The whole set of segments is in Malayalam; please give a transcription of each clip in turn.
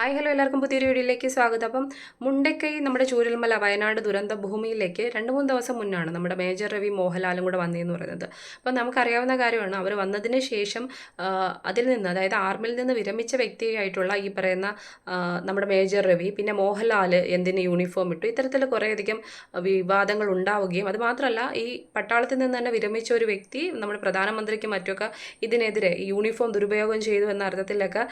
ഹായ് ഹലോ എല്ലാവർക്കും പുതിയൊരു വീഡിയോയിലേക്ക് സ്വാഗതം. അപ്പം മുണ്ടക്കൈ നമ്മുടെ ചൂരൽമല വയനാട് ദുരന്ത ഭൂമിയിലേക്ക് രണ്ട് മൂന്ന് ദിവസം മുന്നാണ് നമ്മുടെ മേജർ രവി മോഹൻലാലും കൂടെ വന്നതെന്ന് പറയുന്നത്. അപ്പം നമുക്കറിയാവുന്ന കാര്യമാണ് അവർ വന്നതിന് ശേഷം അതിൽ നിന്ന് അതായത് ആർമിയിൽ നിന്ന് വിരമിച്ച വ്യക്തിയായിട്ടുള്ള ഈ പറയുന്ന നമ്മുടെ മേജർ രവി പിന്നെ മോഹൻലാൽ എന്തിന് യൂണിഫോം ഇട്ടു ഇത്തരത്തിൽ കുറേയധികം വിവാദങ്ങൾ ഉണ്ടാവുകയും അതുമാത്രമല്ല ഈ പട്ടാളത്തിൽ നിന്ന് തന്നെ വിരമിച്ച ഒരു വ്യക്തി നമ്മുടെ പ്രധാനമന്ത്രിക്ക് മറ്റൊക്കെ ഇതിനെതിരെ യൂണിഫോം ദുരുപയോഗം ചെയ്തു എന്ന അർത്ഥത്തിലൊക്കെ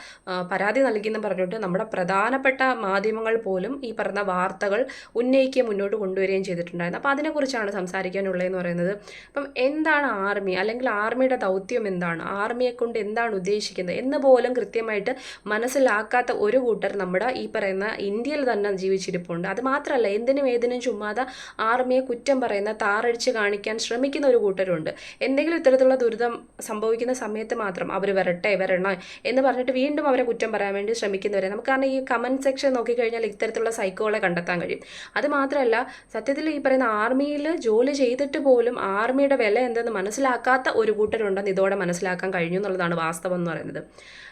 പരാതി നൽകിയെന്ന് പറഞ്ഞിട്ട് നമ്മുടെ പ്രധാനപ്പെട്ട മാധ്യമങ്ങൾ പോലും ഈ പറഞ്ഞ വാർത്തകൾ ഉന്നയിക്കുകയും മുന്നോട്ട് കൊണ്ടുവരികയും ചെയ്തിട്ടുണ്ടായിരുന്നു. അപ്പോൾ അതിനെക്കുറിച്ചാണ് സംസാരിക്കാനുള്ളതെന്ന് പറയുന്നത്. അപ്പം എന്താണ് ആർമി? അല്ലെങ്കിൽ ആർമിയുടെ ദൗത്യം എന്താണ്? ആർമിയെ കൊണ്ട് എന്താണ് ഉദ്ദേശിക്കുന്നത്? എന്ന് പോലും കൃത്യമായിട്ട് മനസ്സിലാക്കാത്ത ഒരു കൂട്ടർ നമ്മുടെ ഈ പറയുന്ന ഇന്ത്യയിൽ തന്നെ ജീവിച്ചിരിപ്പുണ്ട്. അത് മാത്രമല്ല എന്തിനും ഏതിനും ചുമ്മാതെ ആർമിയെ കുറ്റം പറയുന്ന താറടിച്ച് കാണിക്കാൻ ശ്രമിക്കുന്ന ഒരു കൂട്ടരുണ്ട്. എന്തെങ്കിലും ഇത്തരത്തിലുള്ള ദുരിതം സംഭവിക്കുന്ന സമയത്ത് മാത്രം അവർ വരട്ടെ വരണം എന്ന് പറഞ്ഞിട്ട് വീണ്ടും അവരെ കുറ്റം പറയാൻ വേണ്ടി ശ്രമിക്കുന്നവരെ നമുക്ക് കാരണം ഈ കമന്റ് സെക്ഷൻ നോക്കിക്കഴിഞ്ഞാൽ ഇത്തരത്തിലുള്ള സൈക്കോളെ കണ്ടെത്താൻ കഴിയും. അത് മാത്രമല്ല സത്യത്തിൽ ഈ പറയുന്ന ആർമിയിൽ ജോലി ചെയ്തിട്ട് പോലും ആർമിയുടെ വില എന്തെന്ന് മനസ്സിലാക്കാത്ത ഒരു കൂട്ടരുണ്ടെന്ന് ഇതോടെ മനസ്സിലാക്കാൻ കഴിഞ്ഞു എന്നുള്ളതാണ് വാസ്തവം എന്ന് പറയുന്നത്.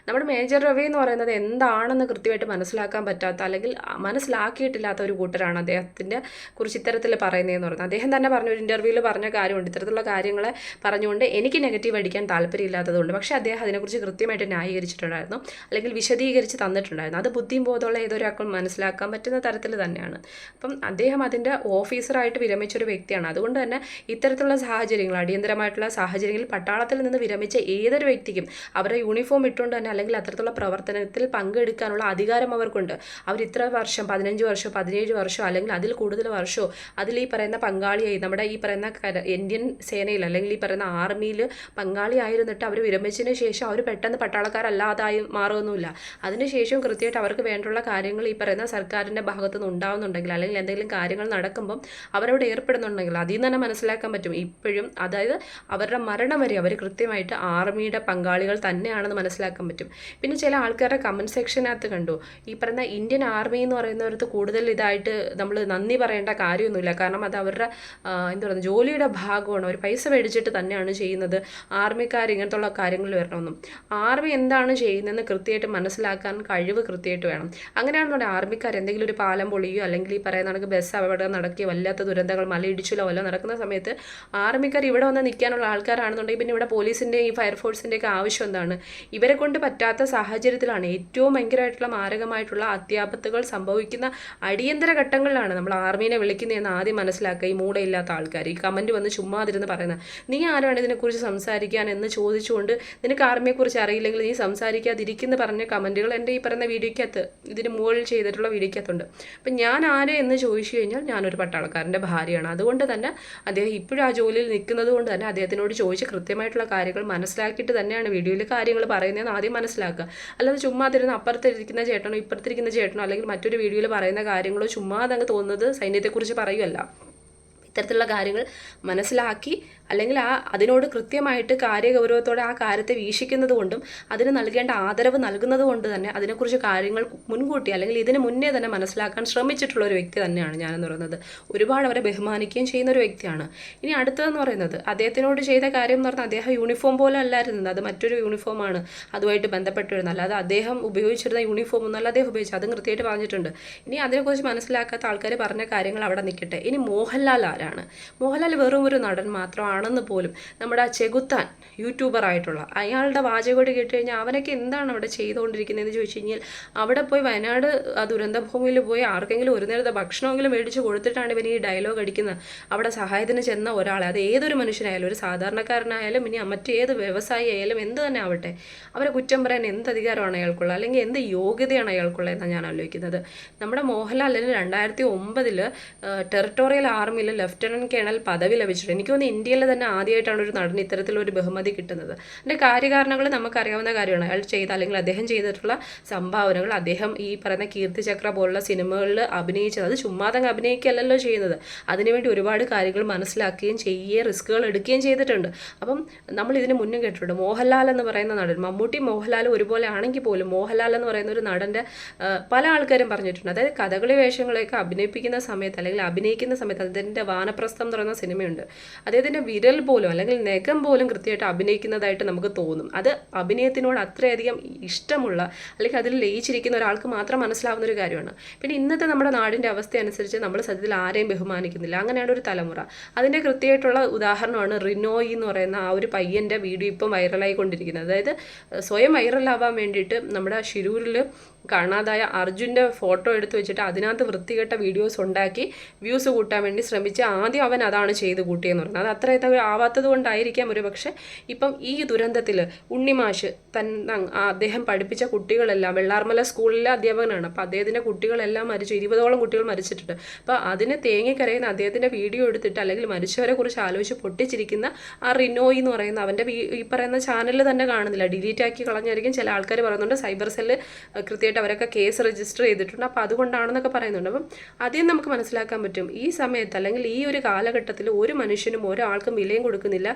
നമ്മുടെ മേജർ രവി എന്ന് പറയുന്നത് എന്താണെന്ന് കൃത്യമായിട്ട് മനസ്സിലാക്കാൻ പറ്റാത്ത അല്ലെങ്കിൽ മനസ്സിലാക്കിയിട്ടില്ലാത്ത ഒരു കൂട്ടരാണ് അദ്ദേഹത്തിന്റെ കുറിച്ച് ഇത്തരത്തിൽ പറയുന്നതെന്ന് പറയുന്നത്. അദ്ദേഹം തന്നെ പറഞ്ഞ ഒരു ഇന്റർവ്യൂവിൽ പറഞ്ഞ കാര്യമുണ്ട്. ഇത്തരത്തിലുള്ള കാര്യങ്ങളെ പറഞ്ഞുകൊണ്ട് എനിക്ക് നെഗറ്റീവ് അടിക്കാൻ താല്പര്യമില്ലാത്തതുകൊണ്ട്. പക്ഷേ അദ്ദേഹം അതിനെക്കുറിച്ച് കൃത്യമായിട്ട് ന്യായീകരിച്ചിട്ടുണ്ടായിരുന്നു. അല്ലെങ്കിൽ വിശദീകരിച്ച് തന്നിട്ടുണ്ടായിരുന്നു. അത് ബുദ്ധിയും ബോധമുള്ള ഏതൊരാൾക്കും മനസ്സിലാക്കാൻ പറ്റുന്ന തരത്തിൽ തന്നെയാണ്. അപ്പം അദ്ദേഹം അതിന്റെ ഓഫീസറായിട്ട് വിരമിച്ചൊരു വ്യക്തിയാണ്. അതുകൊണ്ട് തന്നെ ഇത്തരത്തിലുള്ള സാഹചര്യങ്ങൾ അടിയന്തരമായിട്ടുള്ള സാഹചര്യങ്ങളിൽ പട്ടാളത്തിൽ നിന്ന് വിരമിച്ച ഏതൊരു വ്യക്തിക്കും അവരുടെ യൂണിഫോം ഇട്ടുകൊണ്ട് തന്നെ അല്ലെങ്കിൽ അത്തരത്തിലുള്ള പ്രവർത്തനത്തിൽ പങ്കെടുക്കാനുള്ള അധികാരം അവർക്കുണ്ട്. അവർ ഇത്ര വർഷം പതിനഞ്ച് വർഷം പതിനേഴ് വർഷം അല്ലെങ്കിൽ അതിൽ കൂടുതൽ വർഷമോ അതിൽ ഈ പറയുന്ന പങ്കാളിയായി നമ്മുടെ ഈ പറയുന്ന ഇന്ത്യൻ സേനയിൽ അല്ലെങ്കിൽ ഈ പറയുന്ന ആർമിയിൽ പങ്കാളിയായിരുന്നിട്ട് അവർ വിരമിച്ചതിന് ശേഷം അവർ പെട്ടെന്ന് പട്ടാളക്കാരല്ലാതായി മാറുമൊന്നുമില്ല അതിനുശേഷം കൃത്യമായിട്ട് അവർക്ക് വേണ്ടുള്ള കാര്യങ്ങൾ ഈ പറയുന്ന സർക്കാരിന്റെ ഭാഗത്തു നിന്ന് ഉണ്ടാവുന്നുണ്ടെങ്കിൽ അല്ലെങ്കിൽ എന്തെങ്കിലും കാര്യങ്ങൾ നടക്കുമ്പം അവരവിടെ ഏർപ്പെടുന്നുണ്ടെങ്കിൽ അതിൽ നിന്ന് തന്നെ മനസ്സിലാക്കാൻ പറ്റും. ഇപ്പോഴും അതായത് അവരുടെ മരണം വരെ അവർ കൃത്യമായിട്ട് ആർമിയുടെ പങ്കാളികൾ തന്നെയാണെന്ന് മനസ്സിലാക്കാൻ പറ്റും. പിന്നെ ചില ആൾക്കാരുടെ കമന്റ് സെക്ഷനകത്ത് കണ്ടു. ഈ പറയുന്ന ഇന്ത്യൻ ആർമി എന്ന് പറയുന്നവർക്ക് കൂടുതൽ ഇതായിട്ട് നമ്മൾ നന്ദി പറയേണ്ട കാര്യമൊന്നുമില്ല. കാരണം അത് അവരുടെ എന്താ പറയുക ജോലിയുടെ ഭാഗമാണ്. അവർ പൈസ മേടിച്ചിട്ട് തന്നെയാണ് ചെയ്യുന്നത്. ആർമിക്കാർ ഇങ്ങനത്തുള്ള കാര്യങ്ങൾ വരണമെന്നും. ആർമി എന്താണ് ചെയ്യുന്നതെന്ന് കൃത്യമായിട്ട് മനസ്സിലാക്കാൻ കഴിവ് കൃത്യമായിട്ട് വേണം. അങ്ങനെയാണെന്നുണ്ടെങ്കിൽ ആർമിക്കാർ എന്തെങ്കിലും ഒരു പാലം പൊളിയോ അല്ലെങ്കിൽ ഈ പറയുന്ന കണക്ക് ബസ് അപകടം നടക്കുകയോ വല്ലാത്ത ദുരന്തങ്ങൾ മലയിടിച്ചിലോ വല്ലോ നടക്കുന്ന സമയത്ത് ആർമിക്കാർ ഇവിടെ വന്ന് നിൽക്കാനുള്ള ആൾക്കാരാണെന്നുണ്ടെങ്കിൽ പിന്നെ ഇവിടെ പോലീസിന്റെ ഈ ഫയർഫോഴ്സിന്റെ ഒക്കെ ആവശ്യം എന്താണ്? ഇവരെ കൊണ്ട് പറ്റാത്ത സാഹചര്യത്തിലാണ് ഏറ്റവും ഭയങ്കരമായിട്ടുള്ള മാരകമായിട്ടുള്ള അത്യാപത്തുകൾ സംഭവിക്കുന്ന അടിയന്തര ഘട്ടങ്ങളിലാണ് നമ്മൾ ആർമീനെ വിളിക്കുന്നതെന്ന് ആദ്യം മനസ്സിലാക്കുക ഈ മൂടയില്ലാത്ത ആൾക്കാർ. ഈ കമന്റ് വന്ന് ചുമ്മാതിരുന്ന് പറയുന്നത്. നീ ആരാണ് ഇതിനെക്കുറിച്ച് സംസാരിക്കാൻ എന്ന് ചോദിച്ചുകൊണ്ട് നിനക്ക് ആർമിയെക്കുറിച്ച് അറിയില്ലെങ്കിൽ നീ സംസാരിക്കാതിരിക്കുന്ന പറഞ്ഞ കമന്റുകൾ എന്റെ ഈ പറയുന്ന വീഡിയോയ്ക്കകത്ത് ഇതിന് മുകളിൽ ചെയ്തിട്ടുള്ള വീഡിയോക്കകത്തുണ്ട് അപ്പം ഞാൻ ആര് എന്ന് ചോദിച്ചു കഴിഞ്ഞാൽ ഞാനൊരു പട്ടാളക്കാരന്റെ ഭാര്യയാണ്. അതുകൊണ്ട് തന്നെ അദ്ദേഹം ഇപ്പോഴും ആ ജോലിയിൽ നിൽക്കുന്നത് കൊണ്ട് തന്നെ അദ്ദേഹത്തിനോട് ചോദിച്ച് കൃത്യമായിട്ടുള്ള കാര്യങ്ങൾ മനസ്സിലാക്കിയിട്ട് തന്നെയാണ് വീഡിയോയിൽ കാര്യങ്ങൾ പറയുന്നതെന്ന് ആദ്യം മനസ്സിലാക്കുക. അല്ലാതെ ചുമ്മാ തരുന്ന അപ്പുറത്തിരിക്കുന്ന ചേട്ടനോ ഇപ്പുറത്തിരിക്കുന്ന ചേട്ടനോ അല്ലെങ്കിൽ മറ്റൊരു വീഡിയോയിൽ പറയുന്ന കാര്യങ്ങളോ ചുമ്മാ അതങ്ങ് തോന്നുന്നത് സൈന്യത്തെക്കുറിച്ച് പറയുമല്ല ഇത്തരത്തിലുള്ള കാര്യങ്ങൾ മനസ്സിലാക്കി അല്ലെങ്കിൽ ആ അതിനോട് കൃത്യമായിട്ട് കാര്യഗൗരവത്തോടെ ആ കാര്യത്തെ വീക്ഷിക്കുന്നത് കൊണ്ടും അതിന് നൽകേണ്ട ആദരവ് നൽകുന്നത് കൊണ്ട് തന്നെ അതിനെക്കുറിച്ച് കാര്യങ്ങൾ മുൻകൂട്ടി അല്ലെങ്കിൽ ഇതിന് മുന്നേ തന്നെ മനസ്സിലാക്കാൻ ശ്രമിച്ചിട്ടുള്ള ഒരു വ്യക്തി തന്നെയാണ് ഞാനെന്ന് പറയുന്നത്. ഒരുപാട് അവരെ ബഹുമാനിക്കുകയും ചെയ്യുന്ന ഒരു വ്യക്തിയാണ്. ഇനി അടുത്തതെന്ന് പറയുന്നത് അദ്ദേഹത്തിനോട് ചെയ്ത കാര്യം എന്ന് പറഞ്ഞാൽ അദ്ദേഹം യൂണിഫോം പോലെ അല്ലായിരുന്നത് അത് മറ്റൊരു യൂണിഫോമാണ് അതുമായിട്ട് ബന്ധപ്പെട്ടിരുന്നത് അല്ലാതെ അദ്ദേഹം ഉപയോഗിച്ചിരുന്ന യൂണിഫോം ഒന്നല്ല അദ്ദേഹം ഉപയോഗിച്ചത്. അതും കൃത്യമായിട്ട് പറഞ്ഞിട്ടുണ്ട്. ഇനി അതിനെക്കുറിച്ച് മനസ്സിലാക്കാത്ത ആൾക്കാർ പറഞ്ഞ കാര്യങ്ങൾ അവിടെ നിൽക്കട്ടെ. ഇനി മോഹൻലാൽ ആരാണ്? മോഹൻലാൽ വെറും ഒരു നടൻ മാത്രമാണെന്ന് പോലും നമ്മുടെ ആ ചെകുത്താൻ യൂട്യൂബറായിട്ടുള്ള അയാളുടെ വാചകോട് കേട്ട് കഴിഞ്ഞാൽ അവനൊക്കെ എന്താണ് അവിടെ ചെയ്തുകൊണ്ടിരിക്കുന്നതെന്ന് ചോദിച്ചു കഴിഞ്ഞാൽ അവിടെ പോയി വയനാട് ആ ദുരന്തഭൂമിയിൽ പോയി ആർക്കെങ്കിലും ഒരു നേരത്തെ ഭക്ഷണമെങ്കിലും മേടിച്ച് കൊടുത്തിട്ടാണ് ഇവൻ ഈ ഡയലോഗ് അടിക്കുന്നത്. അവിടെ സഹായത്തിന് ചെന്ന ഒരാളെ അത് ഏതൊരു മനുഷ്യനായാലും ഒരു സാധാരണക്കാരനായാലും ഇനി മറ്റേത് വ്യവസായി ആയാലും എന്ത് തന്നെ ആവട്ടെ അവരെ കുറ്റം പറയാൻ എന്ത് അധികാരമാണ് അയാൾക്കുള്ളത്? അല്ലെങ്കിൽ എന്ത് യോഗ്യതയാണ് അയാൾക്കുള്ളത് എന്നാണ് ഞാൻ ആലോചിക്കുന്നത്. നമ്മുടെ മോഹൻലാലിന് രണ്ടായിരത്തി ഒമ്പതിൽ ടെറിട്ടോറിയൽ ആർമിയിൽ ലെഫ്റ്റനന്റ് കേണൽ പദവി ലഭിച്ചിട്ടുണ്ട്. എനിക്ക് തോന്നുന്നു ഇന്ത്യയിൽ തന്നെ ആദ്യമായിട്ടാണ് ഒരു നടൻ ഇത്തരത്തിലൊരു ബഹുമതി കിട്ടുന്നത്. അതിന്റെ കാര്യകാരണങ്ങൾ നമുക്കറിയാവുന്ന കാര്യമാണ്. അയാൾ ചെയ്ത അല്ലെങ്കിൽ അദ്ദേഹം ചെയ്തിട്ടുള്ള സംഭാവനകൾ അദ്ദേഹം ഈ പറയുന്ന കീർത്തിചക്ര പോലുള്ള സിനിമകളിൽ അഭിനയിച്ചത് അത് ചുമ്മാതങ്ങ് അഭിനയിക്കല്ലല്ലോ ചെയ്യുന്നത്. അതിനുവേണ്ടി ഒരുപാട് കാര്യങ്ങൾ മനസ്സിലാക്കുകയും ചെയ്യുകയും റിസ്ക്കുകൾ എടുക്കുകയും ചെയ്തിട്ടുണ്ട്. അപ്പം നമ്മൾ ഇതിന് മുന്നും കേട്ടിട്ടുണ്ട്. മോഹൻലാൽ എന്ന് പറയുന്ന നടൻ മമ്മൂട്ടി മോഹൻലാൽ ഒരുപോലെ ആണെങ്കിൽ പോലും മോഹൻലാൽ എന്ന് പറയുന്ന ഒരു നടന്റെ പല ആൾക്കാരും പറഞ്ഞിട്ടുണ്ട്. അതായത് കഥകളി വേഷങ്ങളെയൊക്കെ അഭിനയിപ്പിക്കുന്ന സമയത്ത് അല്ലെങ്കിൽ അഭിനയിക്കുന്ന സമയത്ത് അതിന്റെ വാനപ്രസ്ഥം എന്ന് പറയുന്ന സിനിമയുണ്ട്. അദ്ദേഹത്തിന്റെ വിരൽ പോലും അല്ലെങ്കിൽ നഖം പോലും കൃത്യമായിട്ട് അഭിനയിക്കുന്നതായിട്ട് നമുക്ക് തോന്നും. അത് അഭിനയത്തിനോട് അത്രയധികം ഇഷ്ടമുള്ള അല്ലെങ്കിൽ അതിൽ ലയിച്ചിരിക്കുന്ന ഒരാൾക്ക് മാത്രം മനസ്സിലാവുന്ന ഒരു കാര്യമാണ്. പിന്നെ ഇന്നത്തെ നമ്മുടെ നാടിന്റെ അവസ്ഥ അനുസരിച്ച് നമ്മൾ സത്യത്തിൽ ആരെയും ബഹുമാനിക്കുന്നില്ല. അങ്ങനെയാണ് ഒരു തലമുറ. അതിന്റെ കൃത്യമായിട്ടുള്ള ഉദാഹരണമാണ് റിനോയി എന്ന് പറയുന്ന ആ ഒരു പയ്യന്റെ വീഡിയോ ഇപ്പം വൈറലായി കൊണ്ടിരിക്കുന്നത്. അതായത് സ്വയം വൈറലാവാൻ വേണ്ടിയിട്ട് നമ്മുടെ ഷിരൂരിൽ കാണാതായ അർജുന്റെ ഫോട്ടോ എടുത്ത് വെച്ചിട്ട് അതിനകത്ത് വൃത്തികെട്ട വീഡിയോസ് ഉണ്ടാക്കി വ്യൂസ് കൂട്ടാൻ വേണ്ടി ശ്രമിച്ച് ആദ്യം അവൻ അതാണ് ചെയ്ത് കൂട്ടിയെന്ന് പറയുന്നത് അത് അത്ര ആവാത്തത് കൊണ്ടായിരിക്കാം ഒരു പക്ഷേ ഇപ്പം ഈ ദുരന്തത്തിൽ ഉണ്ണിമാഷ് തൻ അദ്ദേഹം പഠിപ്പിച്ച കുട്ടികളെല്ലാം വെള്ളാർമല സ്കൂളിലെ അധ്യാപകനാണ്. അപ്പോൾ അദ്ദേഹത്തിന്റെ കുട്ടികളെല്ലാം മരിച്ചു. ഇരുപതോളം കുട്ടികൾ മരിച്ചിട്ടുണ്ട്. അപ്പോൾ അതിന് തേങ്ങിക്കരയുന്ന അദ്ദേഹത്തിന്റെ വീഡിയോ എടുത്തിട്ട് അല്ലെങ്കിൽ മരിച്ചവരെ കുറിച്ച് ആലോചിച്ച് പൊട്ടിച്ചിരിക്കുന്ന ആ റിനോയി എന്ന് പറയുന്ന അവന്റെ ഈ പറയുന്ന ചാനലിൽ തന്നെ കാണുന്നില്ല. ഡിലീറ്റ് ആക്കി കളഞ്ഞായിരിക്കും ചില ആൾക്കാർ പറയുന്നുണ്ട്. സൈബർ സെല്ല് കൃത്യമായിട്ട് അവരൊക്കെ കേസ് രജിസ്റ്റർ ചെയ്തിട്ടുണ്ട്. അപ്പോൾ അതുകൊണ്ടാണെന്നൊക്കെ പറയുന്നുണ്ട്. അപ്പം ആദ്യം നമുക്ക് മനസ്സിലാക്കാൻ പറ്റും ഈ സമയത്ത് അല്ലെങ്കിൽ ഈ ഒരു കാലഘട്ടത്തിൽ ഒരു മനുഷ്യനും ഒരാൾക്കും വിലയും കൊടുക്കുന്നില്ല.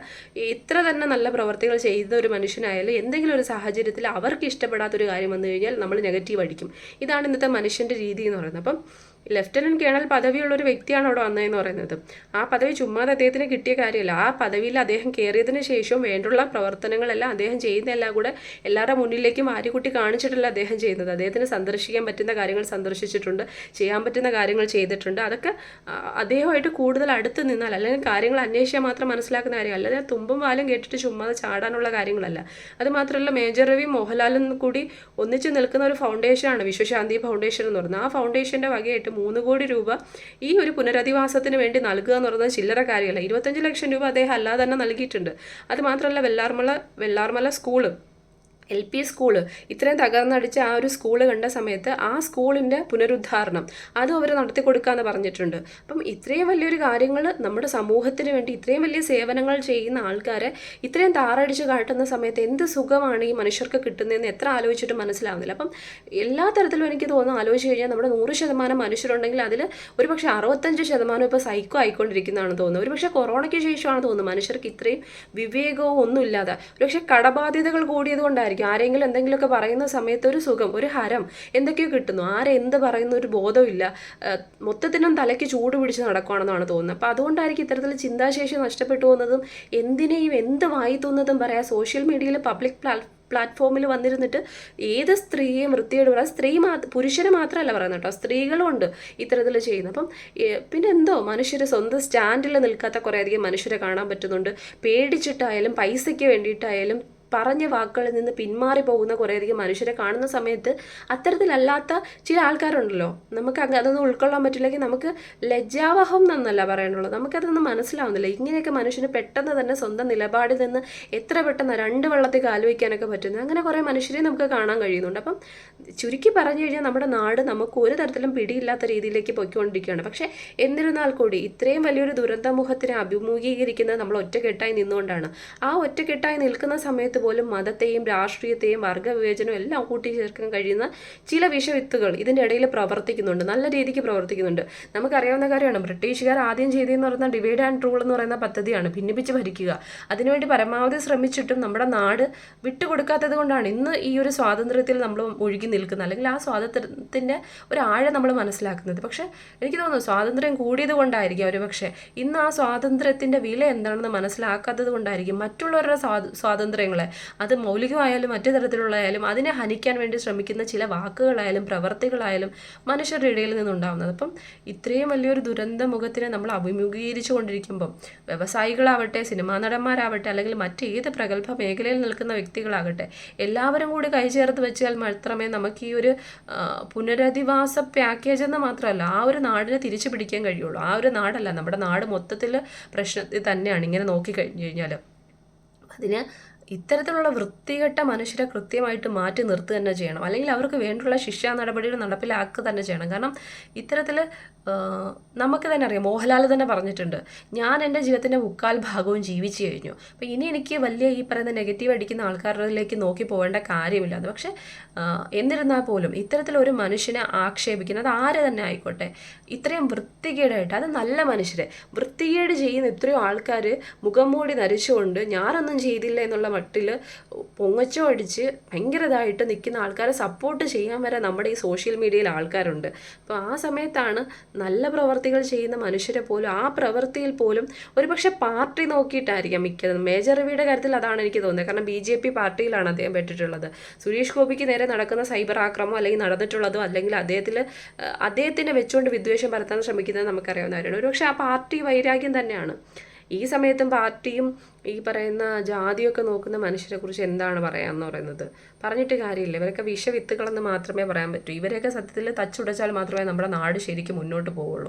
ഇത്ര തന്നെ നല്ല പ്രവർത്തികൾ ചെയ്യുന്ന ഒരു മനുഷ്യനായാലും എന്തെങ്കിലും ഒരു സാഹചര്യത്തിൽ അവർക്ക് ഇഷ്ടപ്പെടാത്തൊരു കാര്യം വന്നു കഴിഞ്ഞാൽ നമ്മൾ നെഗറ്റീവ് അടിക്കും ഇതാണ് ഇന്നത്തെ മനുഷ്യന്റെ രീതി എന്ന് പറയുന്നത്. അപ്പം ലെഫ്റ്റനന്റ് കേണൽ പദവിയുള്ള ഒരു വ്യക്തിയാണ് അവിടെ വന്നതെന്ന് പറയുന്നത്. ആ പദവി ചുമ്മാതെ അദ്ദേഹത്തിന് കിട്ടിയ കാര്യമല്ല. ആ പദവിയിൽ അദ്ദേഹം കയറിയതിന് ശേഷവും വേണ്ടുള്ള പ്രവർത്തനങ്ങളെല്ലാം അദ്ദേഹം ചെയ്യുന്നതെല്ലാം കൂടെ എല്ലാവരുടെ മുന്നിലേക്കും ആര്യക്കുട്ടി കാണിച്ചിട്ടല്ല അദ്ദേഹം ചെയ്യുന്നത്. അദ്ദേഹത്തിന് സന്ദർശിക്കാൻ പറ്റുന്ന കാര്യങ്ങൾ സന്ദർശിച്ചിട്ടുണ്ട് ചെയ്യാൻ പറ്റുന്ന കാര്യങ്ങൾ ചെയ്തിട്ടുണ്ട്. അതൊക്കെ അദ്ദേഹമായിട്ട് കൂടുതൽ അടുത്ത് നിന്നാൽ അല്ലെങ്കിൽ കാര്യങ്ങൾ അന്വേഷിച്ചാൽ മാത്രം മനസ്സിലാക്കുന്ന കാര്യമല്ല. അല്ലാതെ തുമ്പും വാലും കേട്ടിട്ട് ചുമ്മാതെ ചാടാനുള്ള കാര്യങ്ങളല്ല. അത് മാത്രമല്ല മേജർ രവി മോഹൻലാലും കൂടി ഒന്നിച്ച് നിൽക്കുന്ന ഒരു ഫൗണ്ടേഷനാണ് വിശ്വശാന്തി ഫൗണ്ടേഷൻ എന്ന് പറയുന്നത്. ആ ഫൗണ്ടേഷന്റെ വകയായിട്ട് മൂന്ന് കോടി രൂപ ഈ ഒരു പുനരധിവാസത്തിന് വേണ്ടി നൽകുക എന്ന് പറയുന്നത് ചില്ലറ കാര്യമല്ല. ഇരുപത്തഞ്ച് ലക്ഷം രൂപ അദ്ദേഹം അല്ലാതെ തന്നെ നൽകിയിട്ടുണ്ട്. അത് മാത്രമല്ല Vellarmala Vellarmala school L P school ഇത്രയും തകർന്നടിച്ച ആ ഒരു സ്കൂൾ കണ്ട സമയത്ത് ആ സ്കൂളിന്റെ പുനരുദ്ധാരണം അതും അവർ നടത്തി കൊടുക്കാമെന്ന് പറഞ്ഞിട്ടുണ്ട്. അപ്പം ഇത്രയും വലിയൊരു കാര്യങ്ങൾ നമ്മുടെ സമൂഹത്തിന് വേണ്ടി ഇത്രയും വലിയ സേവനങ്ങൾ ചെയ്യുന്ന ആൾക്കാരെ ഇത്രയും താറടിച്ച് കാട്ടുന്ന സമയത്ത് എന്ത് സുഖമാണ് ഈ മനുഷ്യർക്ക് കിട്ടുന്നതെന്ന് എത്ര ആലോചിച്ചിട്ട് മനസ്സിലാവുന്നില്ല. അപ്പം എല്ലാ തരത്തിലും എനിക്ക് തോന്നുന്നു ആലോചിച്ച് കഴിഞ്ഞാൽ നമ്മുടെ നൂറ് ശതമാനം മനുഷ്യരുണ്ടെങ്കിൽ അതിൽ ഒരുപക്ഷെ അറുപത്തഞ്ച് ശതമാനം ഇപ്പോൾ സൈക്കോ ആയിക്കൊണ്ടിരിക്കുന്നതാണെന്ന് തോന്നുന്നു ഒരുപക്ഷെ കൊറോണയ്ക്ക് ശേഷമാണ് തോന്നുന്നത് മനുഷ്യർക്ക് ഇത്രയും വിവേകവും ഒന്നുമില്ലാതെ. ഒരുപക്ഷെ കടബാധ്യതകൾ കൂടിയത് കൊണ്ടായിരിക്കും. ആയിരിക്കും ആരെങ്കിലും എന്തെങ്കിലുമൊക്കെ പറയുന്ന സമയത്ത് ഒരു സുഖം ഒരു ഹരം എന്തൊക്കെയോ കിട്ടുന്നു. ആരെന്ത് പറയുന്ന ഒരു ബോധമില്ല മൊത്തത്തിനും തലയ്ക്ക് ചൂട് പിടിച്ച് നടക്കുകയാണെന്നാണ് തോന്നുന്നത്. അപ്പോൾ അതുകൊണ്ടായിരിക്കും ഇത്തരത്തിൽ ചിന്താശേഷി നഷ്ടപ്പെട്ടു പോകുന്നതും എന്തിനേയും എന്ത് വായി തോന്നുന്നതും പറയാം സോഷ്യൽ മീഡിയയിൽ പബ്ലിക് പ്ലാറ്റ്ഫോമിൽ വന്നിരുന്നിട്ട് ഏത് സ്ത്രീയെയും വൃത്തിയോട് പറയാം സ്ത്രീ മാ പുരുഷനെ മാത്രമല്ല പറയുന്നത് കേട്ടോ. സ്ത്രീകളും ഉണ്ട് ഇത്തരത്തിൽ ചെയ്യുന്നത്. അപ്പം പിന്നെ എന്തോ മനുഷ്യർ സ്വന്തം സ്റ്റാൻഡിൽ നിൽക്കാത്ത കുറേയധികം മനുഷ്യരെ കാണാൻ പറ്റുന്നുണ്ട്. പേടിച്ചിട്ടായാലും പൈസയ്ക്ക് വേണ്ടിയിട്ടായാലും പറഞ്ഞ വാക്കുകളിൽ നിന്ന് പിന്മാറി പോകുന്ന കുറേയധികം മനുഷ്യരെ കാണുന്ന സമയത്ത് അത്തരത്തിലല്ലാത്ത ചില ആൾക്കാരുണ്ടല്ലോ. നമുക്ക് അതൊന്നും ഉൾക്കൊള്ളാൻ പറ്റില്ലെങ്കിൽ നമുക്ക് ലജ്ജാവഹം എന്നല്ല പറയാനുള്ളത്. നമുക്കതൊന്നും മനസ്സിലാവുന്നില്ല. ഇങ്ങനെയൊക്കെ മനുഷ്യന് പെട്ടെന്ന് തന്നെ സ്വന്തം നിലപാടിൽ നിന്ന് എത്ര പെട്ടെന്ന് രണ്ട് വെള്ളത്തിൽ കാലുവയ്ക്കാനൊക്കെ പറ്റുന്നു. അങ്ങനെ കുറേ മനുഷ്യരെ നമുക്ക് കാണാൻ കഴിയുന്നുണ്ട്. അപ്പം ചുരുക്കി പറഞ്ഞു കഴിഞ്ഞാൽ നമ്മുടെ നാട് നമുക്ക് ഒരു തരത്തിലും പിടിയില്ലാത്ത രീതിയിലേക്ക് പൊയ്ക്കൊണ്ടിരിക്കുകയാണ്. പക്ഷേ എന്നിരുന്നാൽ കൂടി ഇത്രയും വലിയൊരു ദുരന്തമുഖത്തിനെ അഭിമുഖീകരിക്കുന്നത് നമ്മൾ ഒറ്റക്കെട്ടായി നിന്നുകൊണ്ടാണ്. ആ ഒറ്റക്കെട്ടായി നിൽക്കുന്ന സമയത്ത് പോലും മതത്തെയും രാഷ്ട്രീയത്തെയും വർഗവിവേചനവും എല്ലാം കൂട്ടിച്ചേർക്കാൻ കഴിയുന്ന ചില വിഷവിത്തുകൾ ഇതിന്റെ ഇടയിൽ പ്രവർത്തിക്കുന്നുണ്ട്. നല്ല രീതിക്ക് പ്രവർത്തിക്കുന്നുണ്ട്. നമുക്കറിയാവുന്ന കാര്യമാണ്. ബ്രിട്ടീഷുകാർ ആദ്യം ചെയ്തതെന്ന് പറയുന്ന ഡിവൈഡ് ആൻഡ് റൂൾ എന്ന് പറയുന്ന പദ്ധതിയാണ്. ഭിന്നിപ്പിച്ച് ഭരിക്കുക. അതിനുവേണ്ടി പരമാവധി ശ്രമിച്ചിട്ടും നമ്മുടെ നാട് വിട്ടുകൊടുക്കാത്തത് കൊണ്ടാണ് ഇന്ന് ഈ ഒരു സ്വാതന്ത്ര്യത്തിൽ നമ്മൾ ഒഴുകി നിൽക്കുന്നത് അല്ലെങ്കിൽ ആ സ്വാതന്ത്ര്യത്തിന്റെ ഒരു ആഴം നമ്മൾ മനസ്സിലാക്കുന്നത്. പക്ഷേ എനിക്ക് തോന്നുന്നു സ്വാതന്ത്ര്യം കൂടിയത് കൊണ്ടായിരിക്കും ഒരു പക്ഷേ ഇന്ന് ആ സ്വാതന്ത്ര്യത്തിന്റെ വില എന്താണെന്ന് മനസ്സിലാക്കാത്തത് കൊണ്ടായിരിക്കും മറ്റുള്ളവരുടെ സ്വാതന്ത്ര്യങ്ങളെ അത് മൗലികമായാലും മറ്റു തരത്തിലുള്ളതായാലും അതിനെ ഹനിക്കാൻ വേണ്ടി ശ്രമിക്കുന്ന ചില വാക്കുകളായാലും പ്രവർത്തികളായാലും മനുഷ്യരുടെ ഇടയിൽ നിന്നുണ്ടാവുന്നത്. അപ്പം ഇത്രയും വലിയൊരു ദുരന്ത മുഖത്തിനെ നമ്മൾ അഭിമുഖീകരിച്ചു കൊണ്ടിരിക്കുമ്പം വ്യവസായികളാവട്ടെ സിനിമാ നടന്മാരാവട്ടെ അല്ലെങ്കിൽ മറ്റേത് പ്രഗത്ഭ മേഖലയിൽ നിൽക്കുന്ന വ്യക്തികളാകട്ടെ എല്ലാവരും കൂടി കൈചേർത്ത് വെച്ചാൽ മാത്രമേ നമുക്ക് ഈ ഒരു പുനരധിവാസ പാക്കേജ് എന്ന് മാത്രമല്ല ആ ഒരു നാടിനെ തിരിച്ചു പിടിക്കാൻ കഴിയുള്ളൂ. ആ ഒരു നാടല്ല നമ്മുടെ നാട് മൊത്തത്തിൽ പ്രശ്നത്തിൽ തന്നെയാണ് ഇങ്ങനെ നോക്കി കഴിഞ്ഞു കഴിഞ്ഞാൽ അതിന് ഇത്തരത്തിലുള്ള വൃത്തികെട്ട മനുഷ്യരെ കൃത്യമായിട്ട് മാറ്റി നിർത്തുക തന്നെ ചെയ്യണം. അല്ലെങ്കിൽ അവർക്ക് വേണ്ടിയുള്ള ശിക്ഷാ നടപടികൾ നടപ്പിലാക്കുക തന്നെ ചെയ്യണം. കാരണം ഇത്തരത്തിൽ നമുക്ക് തന്നെ അറിയാം. മോഹൻലാൽ തന്നെ പറഞ്ഞിട്ടുണ്ട് ഞാൻ എന്റെ ജീവിതത്തിന്റെ മുക്കാൽ ഭാഗവും ജീവിച്ചു കഴിഞ്ഞു. അപ്പോൾ ഇനി എനിക്ക് വലിയ ഈ പറയുന്ന നെഗറ്റീവ് അടിക്കുന്ന ആൾക്കാരിലേക്ക് നോക്കി പോകേണ്ട കാര്യമില്ല. അത് പക്ഷേ എന്നിരുന്നാൽ പോലും ഇത്തരത്തിലൊരു മനുഷ്യനെ ആക്ഷേപിക്കുന്നത് ആര് തന്നെ ആയിക്കോട്ടെ. ഇത്രയും വൃത്തികേടായിട്ട് അത് നല്ല മനുഷ്യരെ. വൃത്തികേട് ചെയ്യുന്ന ഇത്രയും ആൾക്കാർ മുഖം മൂടി നരിച്ചുകൊണ്ട് ഞാനൊന്നും ചെയ്തില്ല എന്നുള്ള മട്ടിൽ പൊങ്ങച്ചോ അടിച്ച് ഭയങ്കര ഇതായിട്ട് നിൽക്കുന്ന ആൾക്കാരെ സപ്പോർട്ട് ചെയ്യാൻ വരെ നമ്മുടെ ഈ സോഷ്യൽ മീഡിയയിൽ ആൾക്കാരുണ്ട്. അപ്പോൾ ആ സമയത്താണ് നല്ല പ്രവർത്തികൾ ചെയ്യുന്ന മനുഷ്യരെ പോലും ആ പ്രവൃത്തിയിൽ പോലും ഒരുപക്ഷെ പാർട്ടി നോക്കിയിട്ടായിരിക്കാം മിക്കതും. മേജർ രവിയുടെ കാര്യത്തിൽ അതാണ് എനിക്ക് തോന്നുന്നത്. കാരണം ബി ജെ പി പാർട്ടിയിലാണ് അദ്ദേഹം പെട്ടിട്ടുള്ളത്. സുരേഷ് ഗോപിക്ക് നേരെ നടക്കുന്ന സൈബർ ആക്രമം അല്ലെങ്കിൽ നടന്നിട്ടുള്ളതോ അല്ലെങ്കിൽ അദ്ദേഹത്തിൽ അദ്ദേഹത്തിനെ വെച്ചുകൊണ്ട് വിദ്വേഷം പരത്താൻ ശ്രമിക്കുന്നത് നമുക്കറിയാവുന്ന കാര്യമാണ്. ഒരുപക്ഷെ ആ പാർട്ടി വൈരാഗ്യം തന്നെയാണ്. ഈ സമയത്തും പാർട്ടിയും ഈ പറയുന്ന ജാതിയൊക്കെ നോക്കുന്ന മനുഷ്യരെ കുറിച്ച് എന്താണ് പറയാന്ന് പറയുന്നത്? പറഞ്ഞിട്ട് കാര്യമില്ല. ഇവരൊക്കെ വിഷവിത്തുകളെന്ന് മാത്രമേ പറയാൻ പറ്റൂ. ഇവരെയൊക്കെ സത്യത്തിൽ തച്ചുടച്ചാൽ മാത്രമേ നമ്മുടെ നാട് ശരിക്കും മുന്നോട്ട് പോവുള്ളൂ.